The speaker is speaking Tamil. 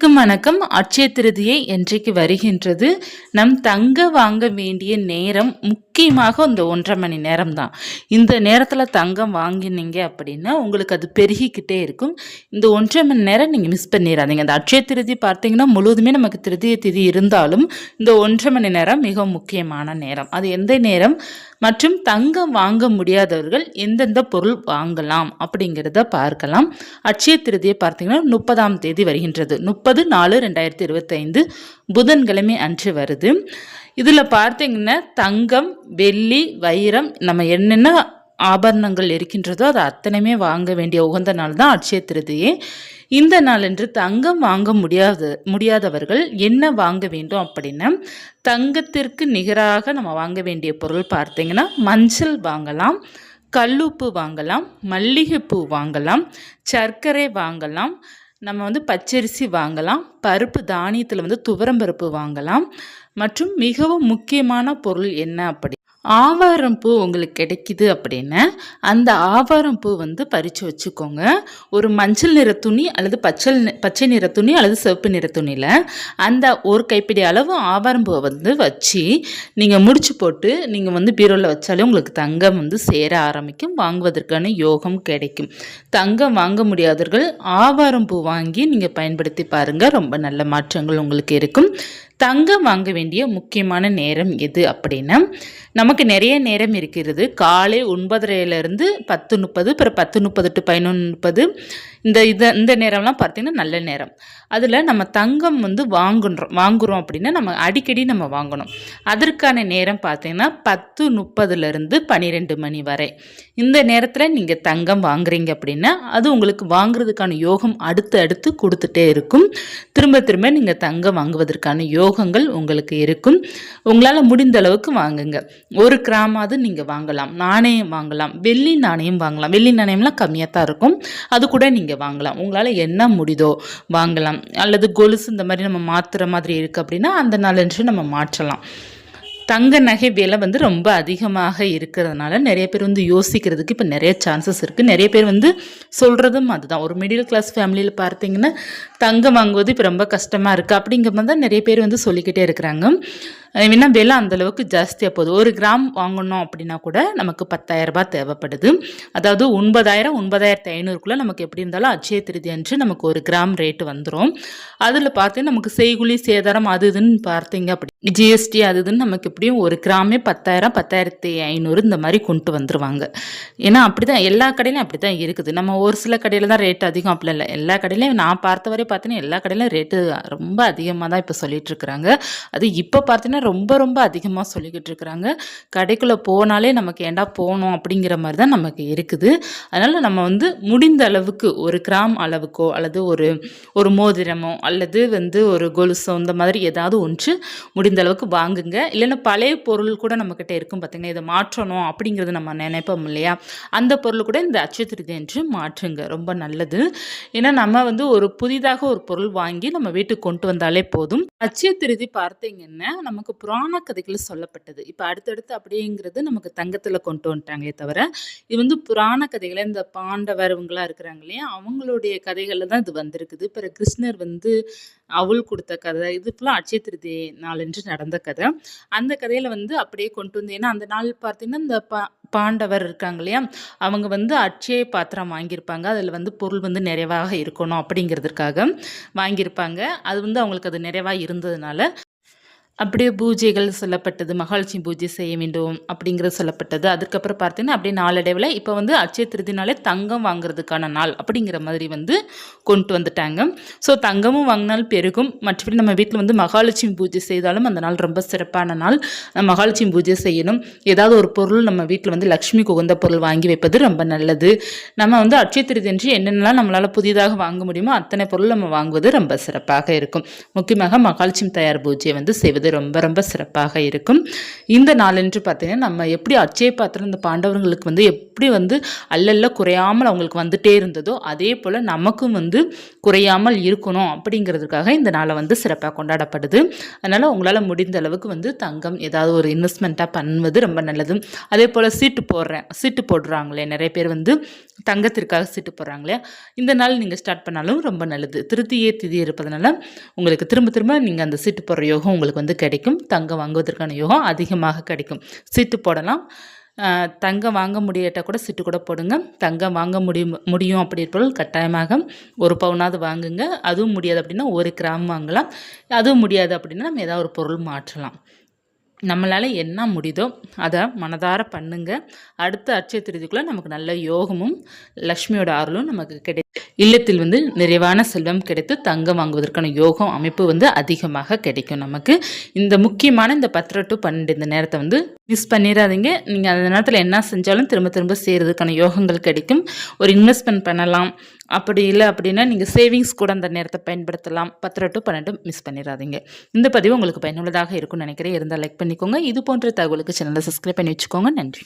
வணக்கம் வணக்கம். அட்சய திருதியை என்றைக்கு வருகின்றது? நம் தங்க வாங்க வேண்டிய நேரம் முக்கியமாக இந்த ஒன்றரை மணி நேரம் தான் இந்த நேரத்தில் தங்கம் வாங்கினீங்க அப்படின்னா உங்களுக்கு அது பெருகிக்கிட்டே இருக்கும். இந்த ஒன்றரை மணி நேரம் நீங்கள் மிஸ் பண்ணிடாதீங்க அந்த அட்சய திருதி பார்த்தீங்கன்னா முழுவதுமே நமக்கு திருதிய திதி இருந்தாலும் இந்த ஒன்றரை மணி நேரம் மிக முக்கியமான நேரம். அது எந்த நேரம்? மற்றும் தங்கம் வாங்க முடியாதவர்கள் எந்தெந்த பொருள் வாங்கலாம் அப்படிங்கிறத பார்க்கலாம். அட்சய திருதியை பார்த்தீங்கன்னா முப்பதாம் தேதி வருகின்றது. முப்பது நாலு ரெண்டாயிரத்தி இருபத்தைந்து புதன்கிழமை அன்று வருது. இதில் பார்த்தீங்கன்னா தங்கம் வெள்ளி வைரம் நம்ம என்னென்ன ஆபரணங்கள் இருக்கின்றதோ அது அத்தனையுமே வாங்க வேண்டிய உகந்த நாள் தான் அட்சய திருதியே இந்த நாளன்று தங்கம் வாங்க முடியாத முடியாதவர்கள் என்ன வாங்க வேண்டும் அப்படின்னா தங்கத்திற்கு நிகராக நம்ம வாங்க வேண்டிய பொருள் பார்த்தீங்கன்னா மஞ்சள் வாங்கலாம் கல்லுப்பு வாங்கலாம் மல்லிகைப்பூ வாங்கலாம் சர்க்கரை வாங்கலாம் நம்ம வந்து பச்சரிசி வாங்கலாம் பருப்பு தானியத்தில் வந்து துவரம்பருப்பு வாங்கலாம். மற்றும் மிகவும் முக்கியமான பொருள் என்ன அப்படி ஆவாரம் பூ உங்களுக்கு கிடைக்குது அப்படின்னா அந்த ஆவாரம் பூ வந்து பறித்து வச்சுக்கோங்க. ஒரு மஞ்சள் நிற துணி அல்லது பச்சை பச்சை நிற துணி அல்லது சிவப்பு நிற துணியில் அந்த ஒரு கைப்பிடி அளவு ஆவாரம் பூவை வந்து வச்சு நீங்கள் முடிச்சு போட்டு நீங்கள் வந்து பீரோவில் வச்சாலே உங்களுக்கு தங்கம் வந்து சேர ஆரம்பிக்கும். வாங்குவதற்கான யோகம் கிடைக்கும். தங்கம் வாங்க முடியாதவர்கள் ஆவாரம் பூ வாங்கி நீங்கள் பயன்படுத்தி பாருங்கள் ரொம்ப நல்ல மாற்றங்கள் உங்களுக்கு இருக்கும். தங்கம் வாங்க வேண்டிய முக்கியமான நேரம் எது அப்படின்னா நமக்கு நிறைய நேரம் இருக்கிறது. காலை ஒன்பதரையிலேருந்து பத்து முப்பது அப்புறம் பத்து முப்பது டு பதினொன்று முப்பது. இந்த இதை இந்த நேரம்லாம் பார்த்திங்கன்னா நல்ல நேரம். அதில் நம்ம தங்கம் வந்து வாங்குன்றோம் வாங்குகிறோம் அப்படின்னா நம்ம அடிக்கடி நம்ம வாங்கணும். அதற்கான நேரம் பார்த்தீங்கன்னா பத்து முப்பதுலேருந்து பன்னிரெண்டு மணி வரை. இந்த நேரத்தில் நீங்கள் தங்கம் வாங்குறீங்க அப்படின்னா அது உங்களுக்கு வாங்குறதுக்கான யோகம் அடுத்து அடுத்து கொடுத்துட்டே இருக்கும். திரும்ப திரும்ப நீங்கள் தங்கம் வாங்குவதற்கான யோகங்கள் உங்களுக்கு இருக்கும். உங்களால் முடிந்த அளவுக்கு வாங்குங்க. ஒரு கிராமாவது நீங்கள் வாங்கலாம். நாணயம் வாங்கலாம். வெள்ளி நாணயம் வாங்கலாம். வெள்ளி நாணயம்லாம் கம்மியாக தான் இருக்கும். அது கூட நீங்கள் வாங்கலாம். உங்களால் என்ன முடியுதோ வாங்கலாம். அல்லது கொலுசு இந்த மாதிரி நம்ம மாற்றுற மாதிரி இருக்குது அப்படின்னா அந்த நாளன்று நம்ம மாற்றலாம். தங்க நகை விலை வந்து ரொம்ப அதிகமாக இருக்கிறதுனால நிறைய பேர் வந்து யோசிக்கிறதுக்கு இப்போ நிறைய சான்சஸ் இருக்குது நிறைய பேர் வந்து சொல்கிறதும் அதுதான். ஒரு மிடில் கிளாஸ் ஃபேமிலியில் பார்த்தீங்கன்னா தங்கம் வாங்குவது இப்போ ரொம்ப கஷ்டமாக இருக்குது அப்படிங்கிற மாதிரி தான் நிறைய பேர் வந்து சொல்லிக்கிட்டே இருக்கிறாங்க. ஏன்னா விலை அந்தளவுக்கு ஜாஸ்தியாக போகுது ஒரு கிராம் வாங்கணும் அப்படின்னா கூட நமக்கு பத்தாயிரரூபா தேவைப்படுது. அதாவது ஒன்பதாயிரம் ஒன்பதாயிரத்து ஐநூறுக்குள்ளே நமக்கு எப்படி இருந்தாலும் அச்சய திருதி அன்று நமக்கு ஒரு கிராம் ரேட்டு வந்துடும் அதில் பார்த்தீங்கன்னா நமக்கு செய்குலி சேதாரம் அது இதுன்னு பார்த்தீங்க அப்படி. ஜிஎஸ்டி அது இதுன்னு நமக்கு எப்படியும் ஒரு கிராமே பத்தாயிரம் பத்தாயிரத்தி ஐநூறு இந்த மாதிரி கொண்டு வந்துருவாங்க. ஏன்னா அப்படி தான் எல்லா கடையிலும் அப்படி தான் இருக்குது. நம்ம ஒரு சில கடையில் தான் ரேட் அதிகம் அப்படி இல்லை. எல்லா கடையிலையும் நான் பார்த்த வரை பார்த்தீங்கன்னா எல்லா கடையிலும் ரேட்டு ரொம்ப அதிகமாக தான் இப்போ சொல்லிட்டு இருக்கிறாங்க. அது இப்போ பார்த்தீங்கன்னா ரொம்ப ரொம்ப அதிகமாக சொல்லிக்கிட்டு இருக்கிறாங்க. கடைக்குள்ளே போனாலே நமக்கு ஏண்டா போகணும் அப்படிங்கிற மாதிரி தான் நமக்கு இருக்குது. அதனால் நம்ம வந்து முடிந்த அளவுக்கு ஒரு கிராம் அளவுக்கோ அல்லது ஒரு ஒரு மோதிரமோ அல்லது வந்து ஒரு கொலுசோ இந்த மாதிரி ஏதாவது ஒன்று முடிந்த அளவுக்கு வாங்குங்க. இல்லைன்னா பழைய பொருள் கூட நம்மக்கிட்ட இருக்கும் பார்த்தீங்கன்னா இதை மாற்றணும் அப்படிங்கிறது நம்ம நினைப்போம் இல்லையா? அந்த பொருள் கூட இந்த அட்சய என்று மாற்றுங்க. ரொம்ப நல்லது. ஏன்னா நம்ம வந்து ஒரு புதிதாக ஒரு பொருள் வாங்கி நம்ம வீட்டுக்கு கொண்டு வந்தாலே போதும். அட்சய திருதி பார்த்தீங்கன்னா நமக்கு புராண கதைகள் சொல்லப்பட்டது. இப்போ அடுத்தடுத்து அப்படிங்கிறது நமக்கு தங்கத்தில் கொண்டு வந்துட்டாங்களே தவிர இது வந்து புராண கதைகளை இந்த பாண்டவர் இவங்களாம் இருக்கிறாங்க இல்லையா? அவங்களுடைய கதைகளில் தான் இது வந்திருக்குது. பிறகு கிருஷ்ணர் வந்து அவள் கொடுத்த கதை இது ஃபுல்லாக அட்சய திருதி நாளன்று நடந்த கதை. அந்த கதையில் வந்து அப்படியே கொண்டு வந்து ஏன்னா அந்த நாள் பார்த்தீங்கன்னா இந்த பா பாண்டவர் இருக்காங்க இல்லையா? அவங்க வந்து அட்சய பாத்திரம் வாங்கியிருப்பாங்க. அதில் வந்து பொருள் வந்து நிறைவாக இருக்கணும் அப்படிங்கிறதுக்காக வாங்கியிருப்பாங்க. அது வந்து அவங்களுக்கு அது நிறைவாக இருந்ததுனால அப்படியே பூஜைகள் சொல்லப்பட்டது மகாலட்சுமி பூஜை செய்ய வேண்டும் அப்படிங்கிறது சொல்லப்பட்டது. அதுக்கப்புறம் பார்த்தீங்கன்னா அப்படியே நாளடைவில் இப்போ வந்து அட்சய திருதினாலே தங்கம் வாங்குறதுக்கான நாள் அப்படிங்கிற மாதிரி வந்து கொண்டு வந்துட்டாங்க. ஸோ தங்கமும் வாங்கினால் பெருகும். மற்றபடி நம்ம வீட்டில் வந்து மகாலட்சுமி பூஜை செய்தாலும் அந்த நாள் ரொம்ப சிறப்பான நாள். நம்ம மகாலட்சுமி பூஜை செய்யணும். ஏதாவது ஒரு பொருள் நம்ம வீட்டில் வந்து லக்ஷ்மி குகந்த பொருள் வாங்கி வைப்பது ரொம்ப நல்லது. நம்ம வந்து அட்சைய திருதியன்று என்னென்னலாம் நம்மளால் புதிதாக வாங்க முடியுமோ அத்தனை பொருள் நம்ம வாங்குவது ரொம்ப சிறப்பாக இருக்கும். முக்கியமாக மகாலட்சுமி தயார் பூஜையை வந்து செய்வது பண்ணுவது ரொம்ப ரொம்ப சிறப்பாக இருக்கும். இந்த நாளன்று பார்த்தீங்கன்னா நம்ம எப்படி அச்சய பாத்திரம் இந்த பாண்டவர்களுக்கு வந்து எப்படி வந்து அல்லல்ல குறையாமல் அவங்களுக்கு வந்துட்டே இருந்ததோ அதே போல் நமக்கும் வந்து குறையாமல் இருக்கணும் அப்படிங்கிறதுக்காக இந்த நாளை வந்து சிறப்பாக கொண்டாடப்படுது. அதனால் உங்களால் முடிந்த அளவுக்கு வந்து தங்கம் ஏதாவது ஒரு இன்வெஸ்ட்மெண்ட்டாக பண்ணுவது ரொம்ப நல்லது. அதே போல் சீட்டு போடுறேன் சீட்டு போடுறாங்களே நிறைய பேர் வந்து தங்கத்திற்காக சீட்டு போடுறாங்களே இந்த நாள் நீங்கள் ஸ்டார்ட் பண்ணாலும் ரொம்ப நல்லது. திருத்தியே திதி இருப்பதனால உங்களுக்கு திரும்ப திரும்ப நீங்கள் அந்த சீட்டு போடுற யோகம் உங்களுக்கு வந்து கிடைக்கும். தங்கம் வாங்குவதற்கான யோகம் அதிகமாக கிடைக்கும். சீட்டு போடலாம். தங்கம் வாங்க முடியாட்டா கூட சிட்டு கூட போடுங்க. தங்கம் வாங்க முடியும் முடியும் அப்படி இருப்பவர்கள் கட்டாயமாக ஒரு பவுனாவது வாங்குங்க. அதுவும் முடியாது அப்படின்னா ஒரு கிராம் வாங்கலாம். அதுவும் முடியாது அப்படின்னா நம்ம ஏதாவது ஒரு பொருள் மாற்றலாம். நம்மளால் என்ன முடியுதோ அதை மனதார பண்ணுங்க. அடுத்த அட்சய திருதிக்குள்ளே நமக்கு நல்ல யோகமும் லக்ஷ்மியோட அருளும் நமக்கு கிடை இல்லத்தில் வந்து நிறைவான செல்வம் கிடைத்து தங்கம் வாங்குவதற்கான யோகம் அமைப்பு வந்து அதிகமாக கிடைக்கும் நமக்கு. இந்த முக்கியமான இந்த பத்து டு பன்னெண்டு இந்த நேரத்தை வந்து மிஸ் பண்ணிடாதீங்க. நீங்கள் அந்த நேரத்தில் என்ன செஞ்சாலும் திரும்ப திரும்ப செய்கிறதுக்கான யோகங்கள் கிடைக்கும். ஒரு இன்வெஸ்ட்மெண்ட் பண்ணலாம். அப்படி இல்லை அப்படின்னா நீங்கள் சேவிங்ஸ் கூட அந்த நேரத்தை பயன்படுத்தலாம். பத்து டு பன்னெண்டு மிஸ் பண்ணிடாதீங்க. இந்த பதிவு உங்களுக்கு பயனுள்ளதாக இருக்கும்னு நினைக்கிறேன். இருந்தால் லைக் பண்ணிக்கோங்க. இது போன்ற தகவலுக்கு சேனலை சப்ஸ்கிரைப் பண்ணி வச்சுக்கோங்க. நன்றி.